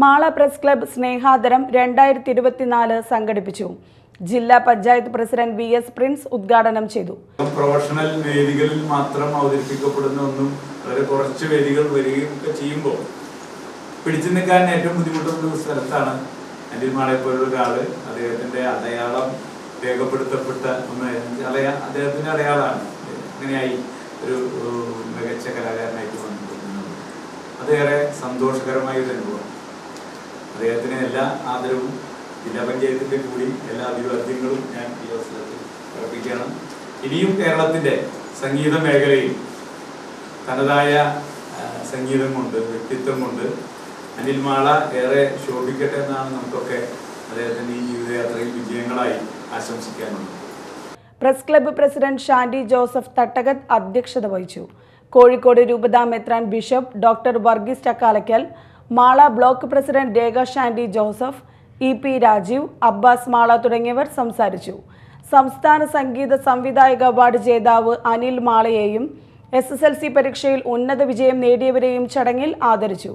Mala press club സ്നേഹാദരം രണ്ടായിരത്തി ഇരുപത്തിനാല് സംഘടിപ്പിച്ചു. ജില്ലാ panchayat president V S Prince ഉദ്ഘാടനം ചെയ്തു. പ്രൊഫഷണൽ വേദികളിൽ മാത്രം അവതരിപ്പിക്കപ്പെടുന്ന ഒന്നും വളരെ കുറച്ച് വേദികൾ വരികയും ഒക്കെ ചെയ്യുമ്പോൾ പിടിച്ചു നിൽക്കാൻ ഏറ്റവും ബുദ്ധിമുട്ടുള്ള ഒരു സ്ഥലത്താണ് അനിൽ മാളെ പോലുള്ള ഒരാൾ അദ്ദേഹത്തിന്റെ അടയാളം രേഖപ്പെടുത്തപ്പെട്ട ഒന്ന് അടയാ അദ്ദേഹത്തിന്റെ അടയാളമാണ്. അങ്ങനെയായി ഒരു മികച്ച കലാകാരനായിട്ട് വന്നിരിക്കുന്നത്. അതേറെ സന്തോഷകരമായ ഒരു അനുഭവം അദ്ദേഹത്തിന് എല്ലാ ആദരവും ജില്ലാ പഞ്ചായത്തിന്റെ കൂടി എല്ലാ അഭിവാദ്യങ്ങളും ഞാൻ ഈ അവസരത്തിൽ പ്രകടിപ്പിക്കണം ഇനിയും കേരളത്തിന്റെ സംഗീത മേഖലയിൽ തനതായ സംഗീതം കൊണ്ട് വ്യക്തിത്വം കൊണ്ട് അനിൽ മാള ഏറെ ശോഭിക്കട്ടെ എന്നാണ് നമുക്കൊക്കെ അദ്ദേഹത്തിന്റെ ഈ ജീവിതയാത്രയിൽ വിജയങ്ങളായി ആശംസിക്കാനുള്ളത്. Press club president Shandy Joseph Thattakath അധ്യക്ഷത വഹിച്ചു. കോഴിക്കോട് രൂപതാ മെത്രാൻ bishop doctor Varghese Chakkalakkal Mala block president Rekha Shandy Joseph E P Rajeev Abbas Mala തുടങ്ങിയവർ സംസാരിച്ചു. സംസ്ഥാന സംഗീത സംവിധായക അവാർഡ് ജേതാവ് അനിൽ മാളയെയും എസ് എസ് എൽ സി പരീക്ഷയിൽ ഉന്നത വിജയം നേടിയവരെയും ചടങ്ങിൽ ആദരിച്ചു.